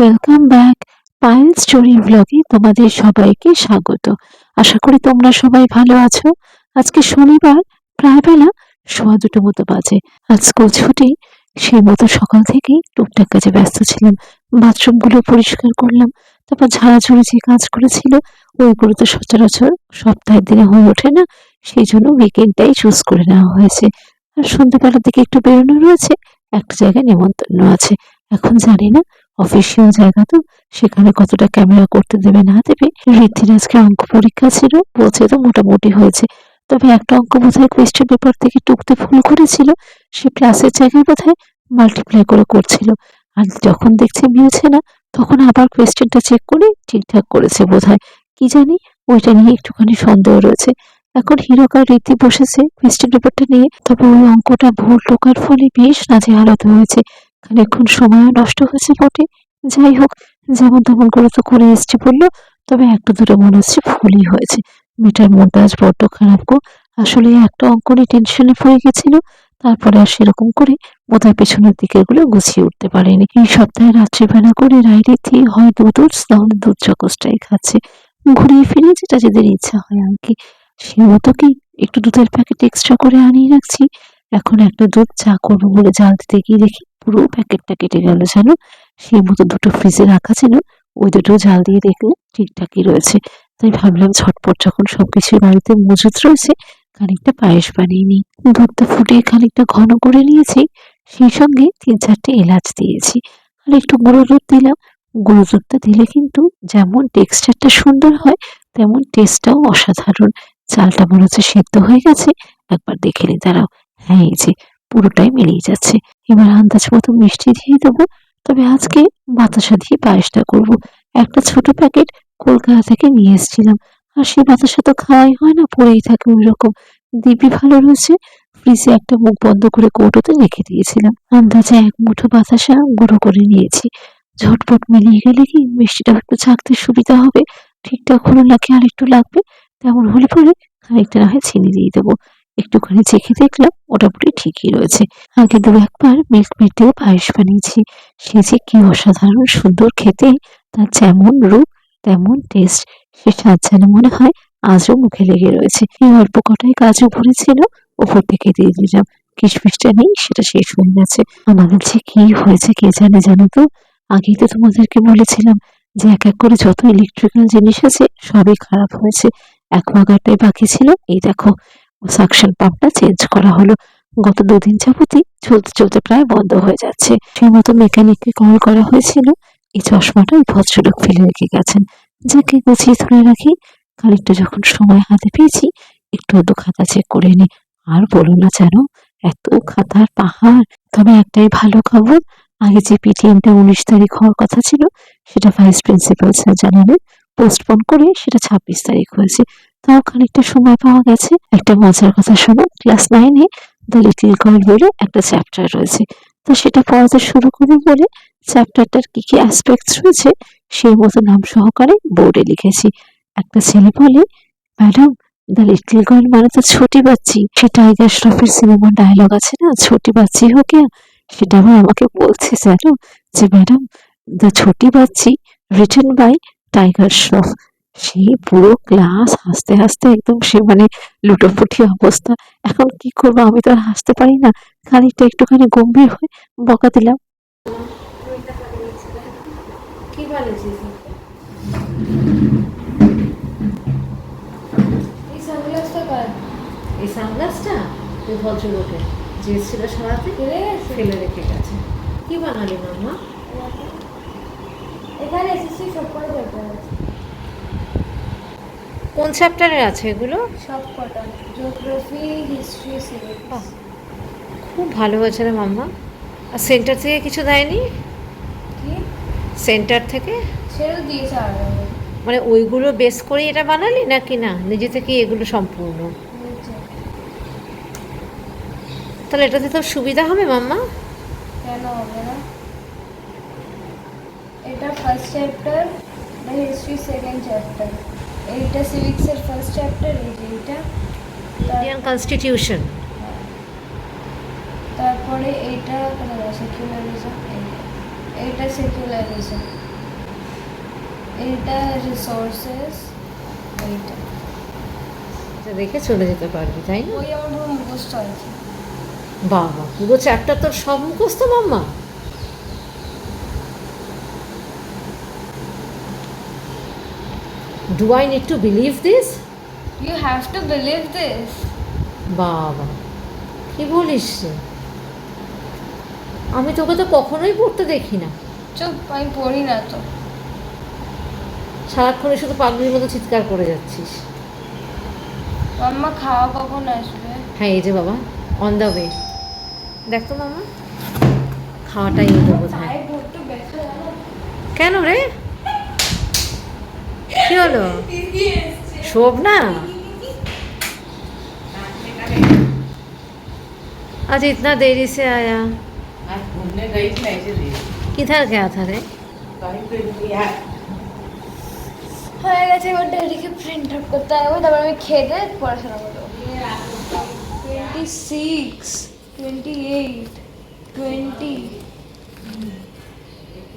Welcome back Payel story ব্লগে তোমাদের সবাইকে স্বাগত। আশা করি তোমরা সবাই ভালো আছো। আজকে শনিবার প্রায় বেলা সোয়া দুটো মতো বাজে। আজ স্কুল ছুটি, সেই মতো সকাল থেকেই টুকটাক কাজে ব্যস্ত ছিলাম। বাথরুমগুলো পরিষ্কার করলাম, তারপর ঝাড়াঝুড়ি যে কাজ করেছিল, ওইগুলো তো সচরাচর সপ্তাহের দিনে হয়ে ওঠে না, সেই জন্য উইকেন্ডটাই চুজ করে নেওয়া হয়েছে। আর সন্ধ্যাবেলার দিকে একটু বেরোনো রয়েছে, একটা জায়গায় নেমন্তন্ন আছে। এখন জানি না অফিসিয়াল জায়গা তো, সেখানে কতটা ক্যামেরা করতে দেবে না দেবে। ঋদ্ধির আজকে অঙ্ক পরীক্ষা ছিল, বলছে তো মোটামুটি হয়েছে। তবে একটা অঙ্ক বোধহয় কোয়েশ্চেন পেপার থেকে টুকতে ভুল করেছিল, সে প্লাসের জায়গায় বোধহয় মাল্টিপ্লাই করে করছিল। আর যখন দেখছে মিলছে না, তখন আবার কোয়েশ্চেনটা চেক করে ঠিকঠাক করেছে বোধহয়। কি জানি, ওইটা নিয়ে একটুখানি সন্দেহ রয়েছে। এখন হিরক রীতি বসেছে কোয়েশ্চেন পেপারটা নিয়ে, তবে ওই অঙ্কটা ভুল টোকার ফলে বেশ নাজে হালত হয়েছে। খানিকক্ষণ সময়ও নষ্ট হয়েছে বটে। যাই হোক, যেমন তেমন করে তো করে এসছি বলল, তবে একটা দুটো মনে হচ্ছে ভুলই হয়েছে। মেয়েটার মনটা আজ বড্ড খারাপ গো। আসলে একটা অঙ্ক নিয়ে টেনশনে পড়ে গেছিল, তারপরে আর সেরকম করে বোধহয় পেছনের দিকেরগুলো গুছিয়ে উঠতে পারেনি। এই সপ্তাহে রাত্রিবেলা করে রাইরিথি হয় দুধ নাহলে দুধ চকসটাই খাচ্ছে ঘুরিয়ে ফিরে যেটা যাদের ইচ্ছা হয় আর কি। সে মতো কি একটু দুধের প্যাকেট এক্সট্রা করে আনিয়ে রাখছি? এখন একটা দুধ চা করব বলে জাল দিতে গিয়ে দেখি পুরো প্যাকেটটা কেটে গেল যেন। সেই মতো দুটো ফ্রিজে রাখা ছিল ওই দুটো জাল দিয়ে দেখলে ঠিকঠাকই রয়েছে। তাই ভাবলাম ঝটপট যখন সবকিছু বাড়িতে মজুত রয়েছে, খানিকটা পায়েস বানিয়ে নিই। দুধটা ফুটিয়ে খানিকটা ঘন করে নিয়েছি, সেই সঙ্গে তিন চারটে এলাচ দিয়েছি। আর একটু গুঁড়ো দুধ দিলাম। গুঁড়ো দুধটা দিলে কিন্তু যেমন টেক্সচারটা সুন্দর হয়, তেমন টেস্টটাও অসাধারণ। চালটা মনে হচ্ছে সেদ্ধ হয়ে গেছে। একবার দেখে নি দাঁড়াও। হ্যাঁ এই যে পুরোটাই মিলিয়ে যাচ্ছে। এবার আন্দাজ মতো মিষ্টি দিয়ে দেবো। তবে আজকে বাতাসা দিয়ে পায়েসটা করব। একটা ছোট প্যাকেট কলকাতা থেকে নিয়ে এসেছিলাম। আর সেই বাতাসা তো খাওয়াই হয় না, পড়েই থাকে ওই রকম দিব্যি ভালো রয়েছে। ফ্রিজে একটা মুখ বন্ধ করে কৌটোতে রেখে দিয়েছিলাম। আন্দাজে এক মুঠো বাতাসা গুঁড়ো করে নিয়েছি। ঝটপট মিলিয়ে গেলে কি মিষ্টিটা একটু চাকতে সুবিধা হবে? ঠিকঠাক হলো নাকি আর একটু লাগবে? তেমন হলে পরে খানিকটা না হয় চিনি দিয়ে দেবো। একটুখানি চেখে দেখলাম মোটামুটি ঠিকই রয়েছে। আগে দু একবার মিল্ক মেড দিয়ে পায়েস বানিয়েছি। সে যে কি অসাধারণ সুন্দর খেতে, তার যেমন রূপ, তেমন টেস্ট সে স্বাদ যেন মনে হয় আজও মুখে লেগে রয়েছে। এই অল্প কটাই কাজু ভরেছিল, ওপর থেকে দিয়ে দিলাম। কিশমিশটা নেই, সেটা শেষ হয়ে গেছে। আমাদের যে কি হয়েছে কে জানে জানো তো? আগেই তো তোমাদেরকে বলেছিলাম যে এক এক করে যত ইলেকট্রিক্যাল জিনিস আছে, সবই খারাপ হয়েছে। এক অ্যাকোয়াগার্ডটাই বাকি ছিল, এই দেখো সাকশন পাম্পটা চেঞ্জ করা হলো। গত দুদিন যাবতই চলতে চলতে প্রায় বন্ধ হয়ে যাচ্ছে। সেই মতো মেকানিককে কল করা হয়েছিল। এই চশমাটা ভদ্রলোক ফেলে রেখে গেছেন। যাকে গুছিয়ে ধরে রাখি, খানিকটা যখন সময় হাতে পেয়েছি, একটু আধটু খাতা চেক করে নি। আর বলো না যেন, এত খাতার পাহাড়। তবে একটাই ভালো খবর, আগে যে পিটিএমটা উনিশ তারিখ হওয়ার কথা ছিল, সেটা ভাইস প্রিন্সিপাল স্যার জানালেন। পোস্টপোন করে সেটা ছাব্বিশ তারিখ হয়েছে। তাও খানিকটা সময় পাওয়া গেছে। একটা মজার কথা শোনো ক্লাস নাইনে দ্য লিটিল গার্ল বলে একটা চ্যাপ্টার রয়েছে। তো সেটা পড়াতে শুরু করব বলে চ্যাপ্টারটার কি কি অ্যাসপেক্টস রয়েছে সেই মতো নাম সহকারে বোর্ডে লিখেছি। একটা ছেলে বলে, ম্যাডাম দ্য লিটল গার্ল মানে তো ছোটি বাচ্চি। সে টাইগার শ্রফের সিনেমার ডায়লগ আছে না? ছোটি বাচ্চি হোক সেটা আবার আমাকে বলছে জানো যে, madam the Chhoti Bachchi written by Tiger Shroff সেই পুরো ক্লাস হাসতে হাসতে একদম সে মানে লুটোপুটি অবস্থা। এখন কি করব? আমি তো আর হাসতে পারি না। খানিকটা একটুখানি গম্ভীর হয়ে বকা দিলাম। কি এই সানগ্লাসটা কার? এই সানগ্লাসটা ওই ভদ্রলোকের। যে ছিল সরাতে ফেলে ফেলে রেখে গেছে। কি বানালি মাম্মা? এখানে এসেছি সব আছে কোন চ্যাপ্টারের আছে এগুলো? সব কটা। জিওগ্রাফি হিস্ট্রি বাহ, খুব ভালো হয়েছে রে মাম্মা। আর সেন্টার থেকে কিছু দেয়নি? কি? সেন্টার থেকে? ছেড়ে দিয়েছে আর মানে ওইগুলো বেস করে এটা বানালি নাকি না? নিজে থেকে এগুলো সম্পূর্ণ? তাহলে এটাতে তো সুবিধা হবে মাম্মা। কেন হবে না? এটা first chapter history second chapter এইটা সিভিক্সের ফার্স্ট চ্যাপ্টার এই যে এইটা। ইন্ডিয়ান কনস্টিটিউশন তারপরে এইটা সেকুলারিজম এইটা সেকুলারিজম এইটা রিসোর্সেস এইটা। রেখে চলে যেতে পারবি তাই না? ওই আমার পুরো মুখস্থ আছে বাবা পুরো চ্যাপ্টার তোর সব মুখস্থ মাম্মা? Do I need to believe this you have to believe this বাবা কি বলিস রে? আমি তোকে তো কখনোই পড়তে দেখি না। চুপ আমি পড়ি না তো। সারাক্ষণে শুধু পাগলির মতো চিৎকার করে যাচ্ছিস। মাম্মা খাওয়া কখন আসবে? হ্যাঁ এই যে বাবা অন দ্য ওয়ে দেখ তো মামা খাওয়াটাই এলো বোধ হয় কেন রে? কি হলো শোভ না आज इतना देरी से आया आज घूमने गई थी ना इसीलिए किधर गया था रे कहीं पे लिया হয়ে গেছে এবার ডেডিকে প্রিন্ট আউট করতে হবে তারপর আমি খেয়ে দিয়ে পড়াশোনা করবো twenty six twenty eight twenty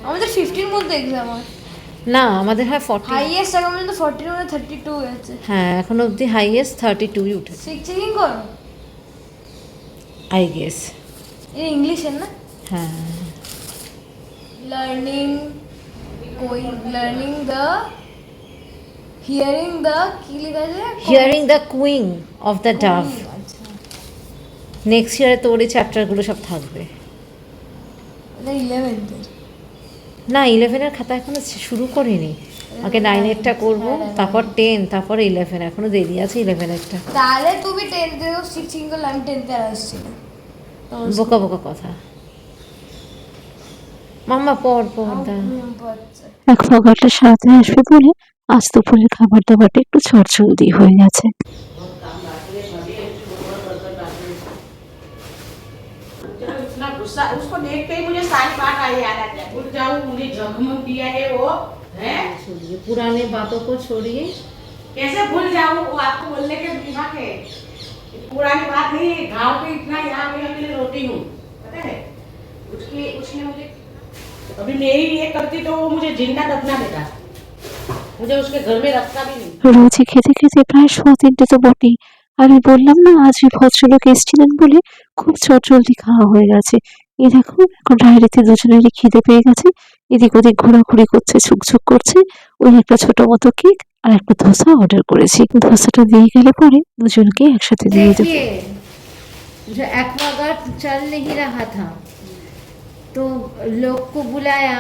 আমাদের ফিফটির মধ্যে এক্সাম হয় না আমাদের হয় ফর্টি হাইয়েস্ট এখন পর্যন্ত ফর্টির মধ্যে থার্টি টু হয়েছে হ্যাঁ এখন অবধি হাইয়েস্ট থার্টি টুই উঠেছে। সিক্স চেকিং করো। আই গেস এটা ইংলিশের না? হ্যাঁ। লার্নিং কোই লার্নিং দ্য হিয়ারিং দ্য কি লেখা hearing the king of the dove next ইয়ারে তোর এই চ্যাপ্টারগুলো সব থাকবে। ইলেভেন্থের না ইলেভেনের খাতা এখনও শুরু করিনি। আগে নাইনেরটা করব তারপর টেন তারপর ইলেভেন এখনও দেরি আছে ইলেভেন ইলেভেনের,টা তাহলে তুমি টেনথে সিক্স চেকিং করলে আমি টেনথে আসছি বোকা বোকা কথা। মাম্মা পড় পড় দা এক সাথে আসবে বলে আজ দুপুরের খাবার দাবারটা একটু চটচলদি হয়ে গেছে। चलो इतना गुस्सा उसको देख के ही मुझे सारी बात आई याद आ गया उठ जाऊं मुझे झगमग दिया है वो है छोड़िए पुराने बातों को छोड़िए कैसे भूल जाऊं वो आपको बोलने के दिमाग है पुरानी बात नहीं है गाँव पे इतना यहाँ पे मैं रोटी हूँ पता है उसकी उसने मुझे अभी मेरी ये करती तो वो मुझे जिंदा दफना देता मुझे उसके घर में रखता भी नहीं রোজই খেতে খেতে প্রায় সোয়া তিনটে তো বটেই আর আমি বললাম না আজ ওই ভদ্রলোক এসেছিলেন বলে খুব চটজলদি খাওয়া হয়ে গেছে এই দেখো এখন ডায়েরিতে দুজনেরই খিদে পেয়ে গেছে এদিক ওদিক ঘোরাঘুরি করছে ছুকছুক করছে ওই একটা ছোট মতো কেক আর একটা ধোসা অর্ডার করেছি ধোসাটা দিয়ে গেলে পরে দুজনকে একসাথে দিয়ে দেবো देखिए जो एक्वागार्ड चल नहीं रहा था तो लोग को बुलाया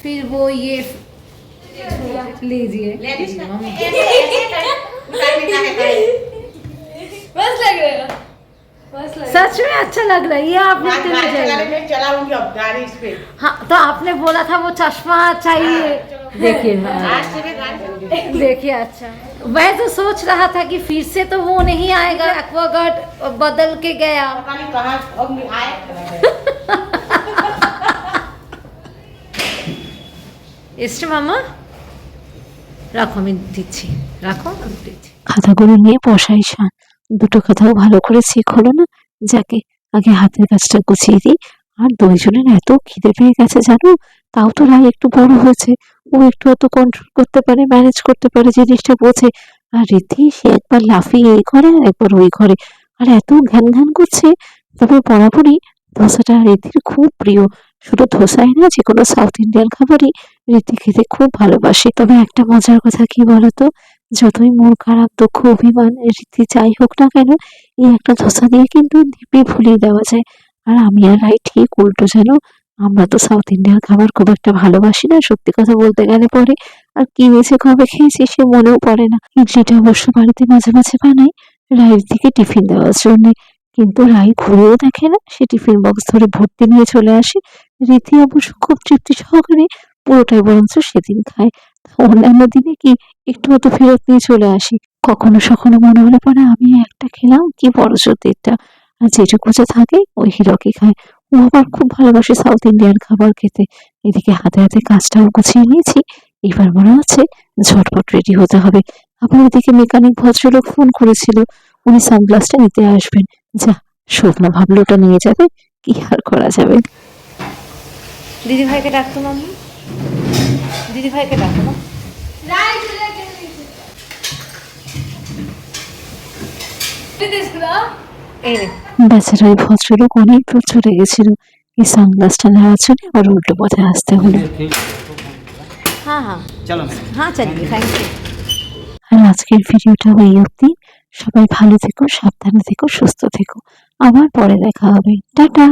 फिर वो ये लीजिए बस लग रहा है बस लग सच में अच्छा लग रहा है ये आपने आज दिल गाड़ी जला चलाने में चलाऊंगी अब गाड़ी इस पे हाँ तो आपने बोला था वो चश्मा चाहिए देखिए आज से मैं गाड़ी चलाऊंगी देखिए अच्छा मैं तो सोच रहा था कि फिर से तो वो नहीं आएगा एक्वागार्ड बदल के गया पता नहीं कहाँ अब आए এসছে মামা রাখো আমি দিচ্ছি রাখো আমি দিচ্ছি খাতাগুলো নিয়ে বসাই শান দুটো কথাও ভালো করে চেক হলো না। যাকে আগে হাতের কাজটা গুছিয়ে দিই। আর দুইজনের এত খিদে পেয়ে গেছে জানো? তাও তো রায় একটু বড় হয়েছে। ও একটু অত কন্ট্রোল করতে পারে ম্যানেজ করতে পারে জিনিসটা বোঝে। আর রীতি, সে একবার লাফিয়ে এই করে আর একবার ওই করে আর এত ঘ্যান ঘ্যান করছে। তবে বরাবরই ধোসাটা রীতির খুব প্রিয়। শুধু ধোসাই না যে কোনো সাউথ ইন্ডিয়ান খাবারই রীতি খেতে খুব ভালোবাসে। তবে একটা মজার কথা কি বলতো? যতই মন খারাপ, দুঃখ, অভিমান রীতি যাই হোক না কেন, এই একটা ধসা দিয়ে কিন্তু দিব্যি ভুলিয়ে দেওয়া যায়। আর আমি আর রাই ঠিক উল্টো যেন, আমরা তো সাউথ ইন্ডিয়ান খাবার খুব একটা ভালোবাসি না, সত্যি কথা বলতে গেলে পরে। আর কি মেঝে কবে খেয়েছি, সে মনেও পড়ে না। ইডলিটা অবশ্য বাড়িতে মাঝে মাঝে বানাই, রায়ের দিকে টিফিন দেওয়ার জন্য। কিন্তু রাই ঘুরেও দেখে না, সে টিফিন বক্স ধরে ভর্তি নিয়ে চলে আসে। রীতি অবশ্য খুব তৃপ্তি সহকারে, পুরোটাই বরঞ্চ সেদিন খায়। অন্যান্য দিনে কি একটু হয়তো ফেরত নিয়ে চলে আসি। কখনো সখনো মনে হলে পরে আমি একটা খেলাম কি বড় দেড়টা আর যেটুকু যে থাকে ওই হিরকি খায়। ও আবার খুব ভালোবাসে সাউথ ইন্ডিয়ান খাবার খেতে। এদিকে হাতে হাতে কাজটাও গুছিয়ে নিয়েছি। এবার মনে হচ্ছে ঝটপট রেডি হতে হবে। আবার ওদিকে মেকানিক ভদ্রলোক ফোন করেছিল। উনি সানগ্লাসটা নিতে আসবেন। যা স্বপ্ন ভাবলো ওটা নিয়ে যাবে। কি আর করা যাবে? দিদি ভাইকে ডাকতো মাম্মা? দিদি ভাইকে ডাকো না রাই চলে গেছে দিস না এই রে বেচারা ভদ্রলোক অনেক দূর চলে গেছিল। এই সানগ্লাসটা নেওয়ার জন্য আবার উল্টো পথে আসতে হলো। হ্যাঁ হ্যাঁ। আর আজকের ভিডিওটা ওই অবধি। সবাই ভালো থেকো সাবধানে থেকো সুস্থ থেকো। আবার পরে দেখা হবে। টাটা!